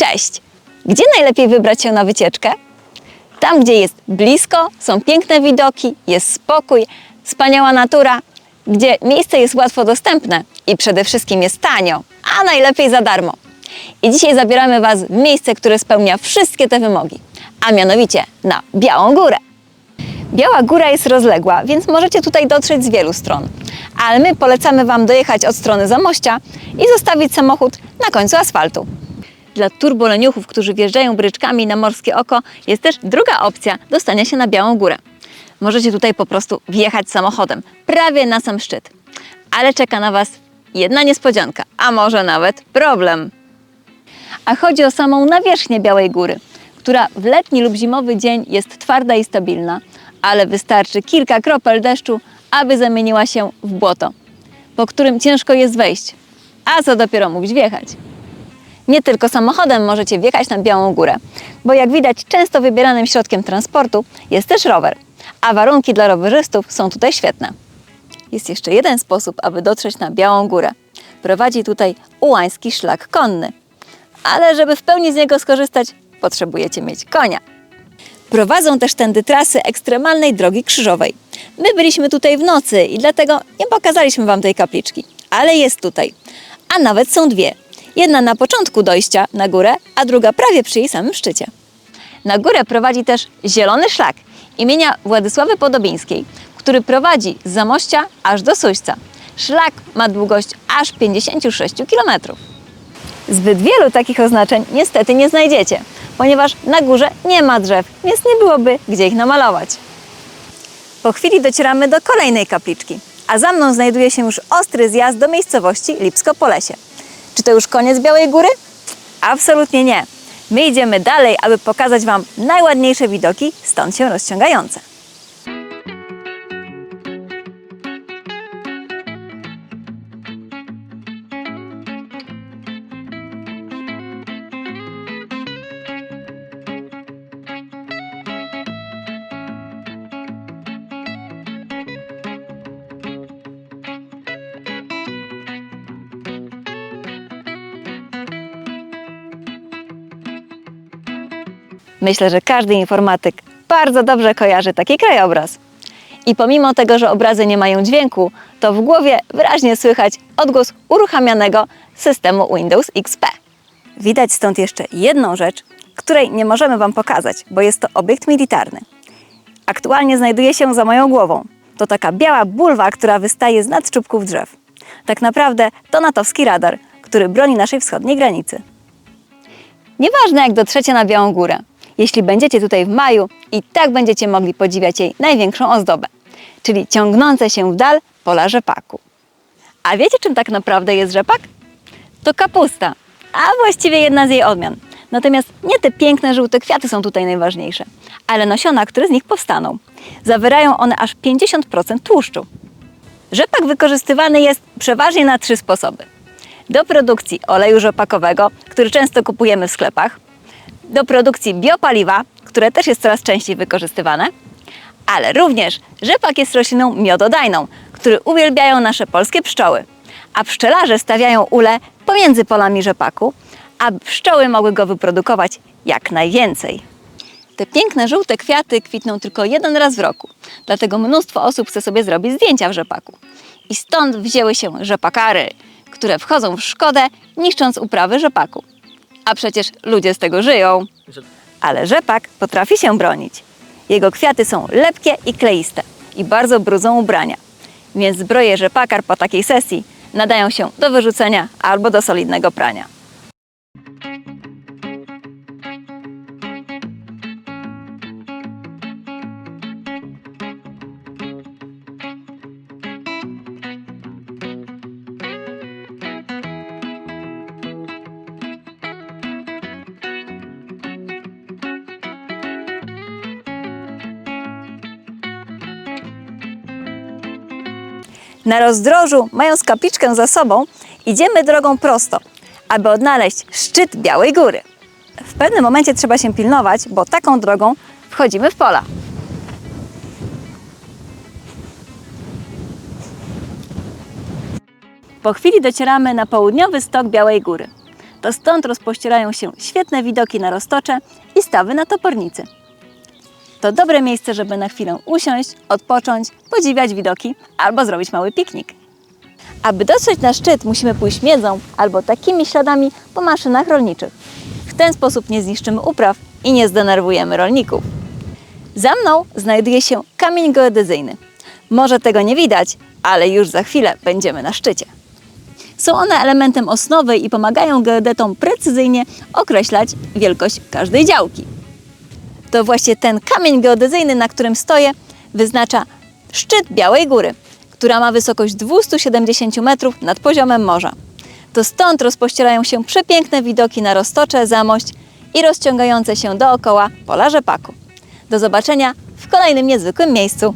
Cześć! Gdzie najlepiej wybrać się na wycieczkę? Tam, gdzie jest blisko, są piękne widoki, jest spokój, wspaniała natura, gdzie miejsce jest łatwo dostępne i przede wszystkim jest tanio, a najlepiej za darmo. I dzisiaj zabieramy Was w miejsce, które spełnia wszystkie te wymogi, a mianowicie na Białą Górę. Biała Góra jest rozległa, więc możecie tutaj dotrzeć z wielu stron. Ale my polecamy Wam dojechać od strony Zamościa i zostawić samochód na końcu asfaltu. Dla turboleniuchów, którzy wjeżdżają bryczkami na Morskie Oko, jest też druga opcja dostania się na Białą Górę. Możecie tutaj po prostu wjechać samochodem, prawie na sam szczyt. Ale czeka na Was jedna niespodzianka, a może nawet problem. A chodzi o samą nawierzchnię Białej Góry, która w letni lub zimowy dzień jest twarda i stabilna, ale wystarczy kilka kropel deszczu, aby zamieniła się w błoto, po którym ciężko jest wejść, a co dopiero mówić wjechać. Nie tylko samochodem możecie wjechać na Białą Górę, bo jak widać często wybieranym środkiem transportu jest też rower, a warunki dla rowerzystów są tutaj świetne. Jest jeszcze jeden sposób, aby dotrzeć na Białą Górę. Prowadzi tutaj ułański szlak konny. Ale żeby w pełni z niego skorzystać, potrzebujecie mieć konia. Prowadzą też tędy trasy ekstremalnej drogi krzyżowej. My byliśmy tutaj w nocy i dlatego nie pokazaliśmy Wam tej kapliczki, ale jest tutaj. A nawet są dwie. Jedna na początku dojścia na górę, a druga prawie przy jej samym szczycie. Na górę prowadzi też Zielony Szlak imienia Władysławy Podobińskiej, który prowadzi z Zamościa aż do Suśca. Szlak ma długość aż 56 km. Zbyt wielu takich oznaczeń niestety nie znajdziecie, ponieważ na górze nie ma drzew, więc nie byłoby gdzie ich namalować. Po chwili docieramy do kolejnej kapliczki, a za mną znajduje się już ostry zjazd do miejscowości Lipsko-Polesie. Czy to już koniec Białej Góry? Absolutnie nie. My idziemy dalej, aby pokazać Wam najładniejsze widoki stąd się rozciągające. Myślę, że każdy informatyk bardzo dobrze kojarzy taki krajobraz. I pomimo tego, że obrazy nie mają dźwięku, to w głowie wyraźnie słychać odgłos uruchamianego systemu Windows XP. Widać stąd jeszcze jedną rzecz, której nie możemy Wam pokazać, bo jest to obiekt militarny. Aktualnie znajduje się za moją głową. To taka biała bulwa, która wystaje z nad czubków drzew. Tak naprawdę to natowski radar, który broni naszej wschodniej granicy. Nieważne jak dotrzecie na Białą Górę, jeśli będziecie tutaj w maju, i tak będziecie mogli podziwiać jej największą ozdobę, czyli ciągnące się w dal pola rzepaku. A wiecie czym tak naprawdę jest rzepak? To kapusta, a właściwie jedna z jej odmian. Natomiast nie te piękne żółte kwiaty są tutaj najważniejsze, ale nasiona, które z nich powstaną. Zawierają one aż 50% tłuszczu. Rzepak wykorzystywany jest przeważnie na trzy sposoby. Do produkcji oleju rzepakowego, który często kupujemy w sklepach, do produkcji biopaliwa, które też jest coraz częściej wykorzystywane, ale również rzepak jest rośliną miododajną, który uwielbiają nasze polskie pszczoły, a pszczelarze stawiają ule pomiędzy polami rzepaku, aby pszczoły mogły go wyprodukować jak najwięcej. Te piękne żółte kwiaty kwitną tylko jeden raz w roku, dlatego mnóstwo osób chce sobie zrobić zdjęcia w rzepaku. I stąd wzięły się rzepakary, które wchodzą w szkodę, niszcząc uprawy rzepaku. A przecież ludzie z tego żyją. Ale rzepak potrafi się bronić. Jego kwiaty są lepkie i kleiste i bardzo brudzą ubrania. Więc zbroje rzepakar po takiej sesji nadają się do wyrzucenia albo do solidnego prania. Na rozdrożu, mając kapliczkę za sobą, idziemy drogą prosto, aby odnaleźć szczyt Białej Góry. W pewnym momencie trzeba się pilnować, bo taką drogą wchodzimy w pola. Po chwili docieramy na południowy stok Białej Góry. to stąd rozpościerają się świetne widoki na Roztocze i stawy na Topornicy. To dobre miejsce, żeby na chwilę usiąść, odpocząć, podziwiać widoki albo zrobić mały piknik. Aby dotrzeć na szczyt, musimy pójść miedzą albo takimi śladami po maszynach rolniczych. W ten sposób nie zniszczymy upraw i nie zdenerwujemy rolników. Za mną znajduje się kamień geodezyjny. Może tego nie widać, ale już za chwilę będziemy na szczycie. Są one elementem osnowy i pomagają geodetom precyzyjnie określać wielkość każdej działki. To właśnie ten kamień geodezyjny, na którym stoję, wyznacza szczyt Białej Góry, która ma wysokość 270 metrów nad poziomem morza. To stąd rozpościerają się przepiękne widoki na Roztocze, Zamość i rozciągające się dookoła pola rzepaku. Do zobaczenia w kolejnym niezwykłym miejscu.